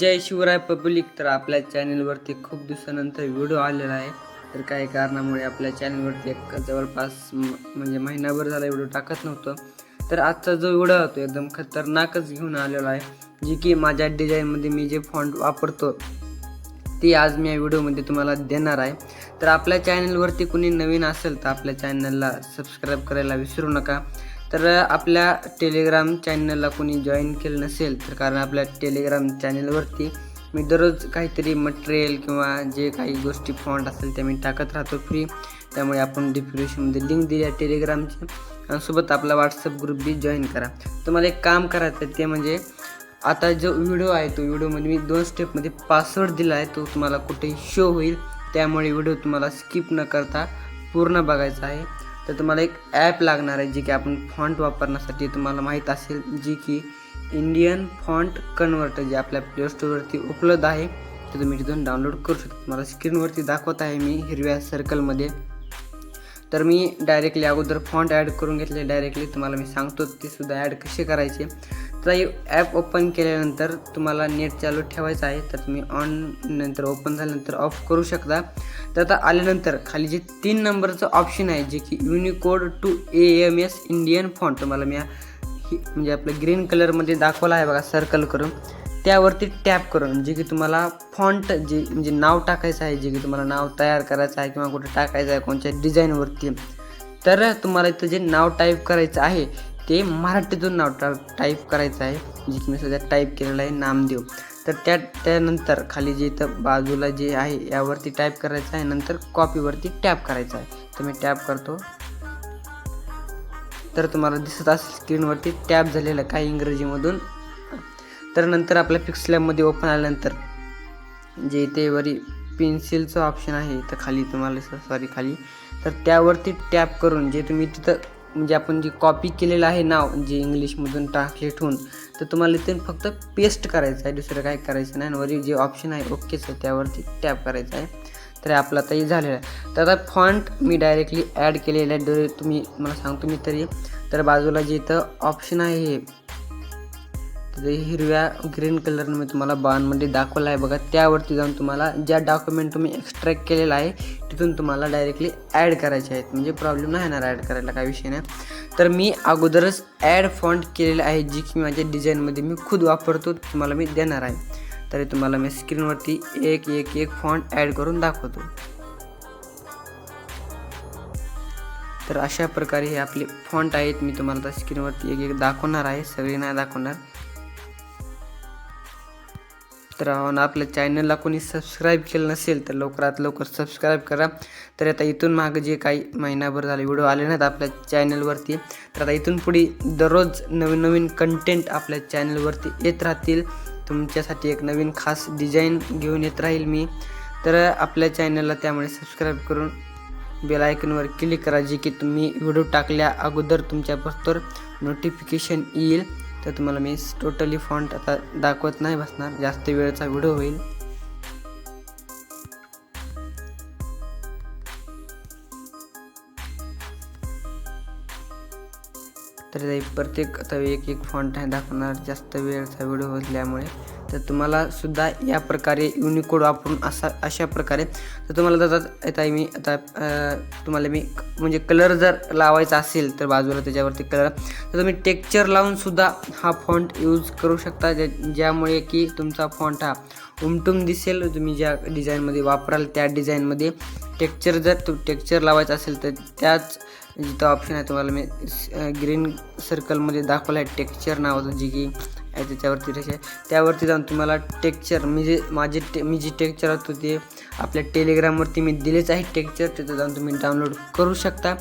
जय Shivray public. तर आपल्या चॅनलवरती खूप दिवसानंतर व्हिडिओ आलेला आहे. तर काही कारणामुळे आपल्या चॅनलवरती एक जवळपास म्हणजे महिनाभर झाला व्हिडिओ टाकत नव्हतं. तर आजचा जो व्हिडिओ होतो एकदम खतरनाकच घेऊन आलेला आहे. जी की माझ्या डिझाईनमध्ये मी जे फॉन्ट वापरतो ती आज मी या व्हिडिओमध्ये तुम्हाला देणार आहे. तर आपल्या चॅनलवरती कुणी नवीन असेल तर आपल्या चॅनलला सबस्क्राईब करायला विसरू नका. तर आपल्या टेलिग्राम चॅनलला कोणी जॉईन केलं नसेल तर कारण आपल्या टेलिग्राम चॅनलवरती मी दररोज काहीतरी मटेरियल किंवा जे काही गोष्टी फॉन्ट असेल त्या मी टाकत राहतो फ्री त्यामुळे आपण डिस्क्रिप्शनमध्ये लिंक दिली आहे टेलिग्रामची आणि सोबत आपला व्हॉट्सअप ग्रुप बी जॉईन करा. तुम्हाला एक काम करायचं ते म्हणजे आता जो व्हिडिओ आहे तो व्हिडिओमध्ये मी दोन स्टेपमध्ये पासवर्ड दिला आहे तो तुम्हाला कुठेही शो होईल. त्यामुळे व्हिडिओ तुम्हाला स्किप न करता पूर्ण बघायचा आहे. तर तुम्हाला एक ॲप लागणार आहे जी की आपण फॉन्ट वापरण्यासाठी तुम्हाला माहीत असेल जी की इंडियन फॉन्ट कन्वर्टर जे आपल्या प्ले स्टोरवरती उपलब्ध आहे. ते तुम्ही तिथून डाउनलोड करू शकता. तुम्हाला स्क्रीनवरती दाखवत आहे मी हिरव्या सर्कलमध्ये तर मी डायरेक्टली अगोदर फॉन्ट ॲड करून घेतले. डायरेक्टली तुम्हाला मी सांगतो ते सुद्धा ॲड कसे करायचे? तर ॲप ओपन केल्यानंतर तुम्हाला नेट चालू ठेवायचं आहे. तर तुम्ही ऑन नंतर ओपन झाल्यानंतर ऑफ करू शकता. तर आता आल्यानंतर खाली जे तीन नंबरचं ऑप्शन आहे जे की Unicode to A M S Indian font तुम्हाला मी म्हणजे आपलं ग्रीन कलरमध्ये दाखवलं आहे बघा सर्कल करून. त्यावरती टॅप करून जे की तुम्हाला फॉन्ट जे म्हणजे नाव टाकायचं आहे जे की तुम्हाला नाव तयार करायचं आहे किंवा कुठे टाकायचं आहे कोणत्या डिझाईनवरती तर तुम्हाला इथं जे नाव टाईप करायचं आहे ते मराठीतून नाव टा टाईप करायचं आहे. जे की मी सध्या टाईप केलेलं आहे नामदेव तर त्या त्यानंतर खाली जे इथं बाजूला जे आहे यावरती टाईप करायचं आहे. नंतर कॉपीवरती टॅप करायचं आहे. तर मी टॅप करतो. तर तुम्हाला दिसत असेल स्क्रीनवरती टॅप झालेलं काही इंग्रजीमधून. तर नंतर आपल्या पिक्सलॅबमध्ये ओपन आल्यानंतर जे इथे वरी पेन्सिलचं ऑप्शन आहे तर खाली तुम्हाला सॉरी खाली. तर त्यावरती टॅप करून जे तुम्ही तिथं म्हणजे आपण जे कॉपी केलेलं आहे नाव जे इंग्लिशमधून ट्रान्सलेट होऊन तर तुम्हाला इथे फक्त पेस्ट करायचं आहे. दुसरं काय करायचं नाही. आणि वरी जे ऑप्शन आहे ओकेच आहे त्यावरती टॅप करायचं आहे. तर आपला आता हे झालेलं आहे. तर आता फॉन्ट मी डायरेक्टली ॲड केलेलं आहे. तुम्ही मला सांगतो मी तरी. तर बाजूला जे इथं ऑप्शन आहे हे तर हिरव्या ग्रीन कलरनं मी तुम्हाला बाणमध्ये दाखवलं आहे बघा. त्यावरती जाऊन तुम्हाला ज्या डॉक्युमेंट तुम्ही एक्स्ट्रॅक्ट केलेला आहे तिथून तुम्हाला डायरेक्टली ॲड करायचे आहेत. म्हणजे प्रॉब्लेम नाही येणार ॲड करायला काही विषय नाही. तर मी अगोदरच ॲड फॉन्ट केलेलं आहे जी की माझ्या डिझाईनमध्ये मी खुद वापरतो तुम्हाला मी देणार आहे. तरी तुम्हाला मी स्क्रीनवरती एक एक एक फॉन्ट ॲड करून दाखवतो. तर अशा प्रकारे हे आपले फॉन्ट आहेत. मी तुम्हाला स्क्रीनवरती एक एक दाखवणार आहे. सगळे नाही दाखवणार. तर आपल्या चॅनलला कोणी सबस्क्राईब केलं नसेल तर लवकरात लवकर सबस्क्राईब करा. तर आता इथून मागं जे काही महिनाभर झाले व्हिडिओ आले नाहीत आपल्या चॅनलवरती तर आता इथून पुढे दररोज नवीन नवीन कंटेंट आपल्या चॅनलवरती येत राहतील. तुमच्यासाठी एक नवीन खास डिझाईन घेऊन येत राहील मी. तर आपल्या चॅनलला त्यामुळे सबस्क्राईब करून बेल आयकनवर क्लिक करा जे की तुम्ही व्हिडिओ टाकल्या अगोदर तुमच्यापर्यंत नोटिफिकेशन येईल. तर तुम्हाला मी टोटली फॉन्ट आता दाखवत नाही बसणार. जास्त वेळचा व्हिडिओ होईल. तर प्रत्येक आता एक एक फॉन्ट आहे दाखवणार जास्त वेळचा व्हिडिओ असल्यामुळे तर तुम्हाला सुद्धा या प्रकारे युनिकोड वापरून असा अशा प्रकारे. तर तुम्हाला आता आता मी आता तुम्हाला मी म्हणजे कलर जर लावायचा असेल तर बाजूला त्याच्यावरती कलर तर तुम्ही टेक्चर लावूनसुद्धा हा फॉन्ट यूज करू शकता ज्या ज्यामुळे की तुमचा फॉन्ट हा उमटून दिसेल. तुम्ही ज्या डिझाईनमध्ये वापराल त्या डिझाईनमध्ये टेक्चर जर तू टेक्चर लावायचा असेल तर त्याच जिथं ऑप्शन आहे तुम्हाला मी ग्रीन सर्कलमध्ये दाखवलं आहे टेक्चर नावाचं जे की आहे त्याच्यावरती रेषा आहे त्यावरती जाऊन तुम्हाला टेक्चर मी जे माझे टे मी जे टेक्चर होतो ते आपल्या टेलिग्रामवरती मी दिलेच आहे टेक्चर तिथं जाऊन तुम्ही डाउनलोड करू शकता.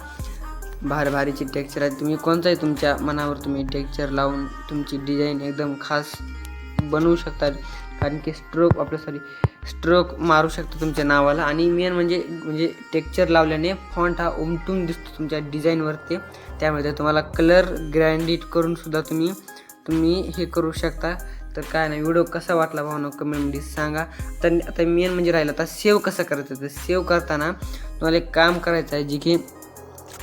भारी भारीची टेक्चर आहे तुम्ही कोणताही तुमच्या मनावर तुम्ही टेक्चर लावून तुमची डिझाईन एकदम खास बनवू शकता. कारण की स्ट्रोक आपल्या सॉरी स्ट्रोक मारू शकतो तुमच्या नावाला. आणि मेन म्हणजे म्हणजे टेक्चर लावल्याने फॉन्ट हा उमटून दिसतो तुमच्या डिझाईनवरती त्यामुळे ते तुम्हाला कलर ग्रँडिट करून सुद्धा तुम्ही तुम्ही हे करू शकता. तर काय नाही व्हिडिओ कसा वाटला भावना कमेंटमध्ये सांगा. तर आता मेन म्हणजे राहिलं आता सेव्ह कसं करायचं? तर सेव्ह करताना तुम्हाला एक काम करायचं आहे जे की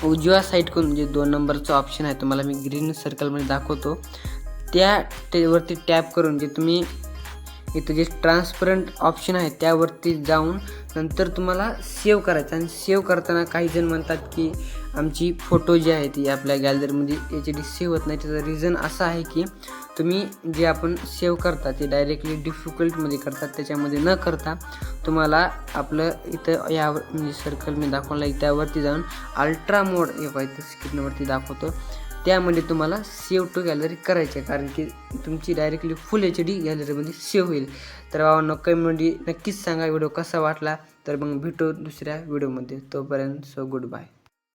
उजव्या साईडकडून जे दोन नंबरचं ऑप्शन आहे तुम्हाला मी ग्रीन सर्कलमध्ये दाखवतो. त्या वरती टॅप करून जे तुम्ही इथं जे ट्रान्सपरंट ऑप्शन आहे त्यावरती जाऊन नंतर तुम्हाला सेव्ह करायचं. आणि सेव्ह करताना काही जण म्हणतात की आमची फोटो जी आहे ती आपल्या गॅलरीमध्ये एच डी सेव्ह होत नाही. त्याचं रिझन असं आहे की तुम्ही जे आपण सेव्ह करता ते डायरेक्टली डिफिकल्टमध्ये करतात त्याच्यामध्ये न करता तुम्हाला आपलं इथं यावर म्हणजे सर्कल मी दाखवला त्यावरती जाऊन अल्ट्रा मोड हे पाहिजे स्क्रीनवरती दाखवतो. त्यामध्ये तुम्हाला सेव्ह टू गॅलरी करायची आहे कारण की तुमची डायरेक्टली फुल एच डी गॅलरीमध्ये सेव्ह होईल. तर बाबांनो कमेंटमध्ये नक्कीच सांगा. व्हिडिओ कसा वाटला? तर मग भेटू दुसऱ्या व्हिडिओमध्ये तोपर्यंत सो गुड बाय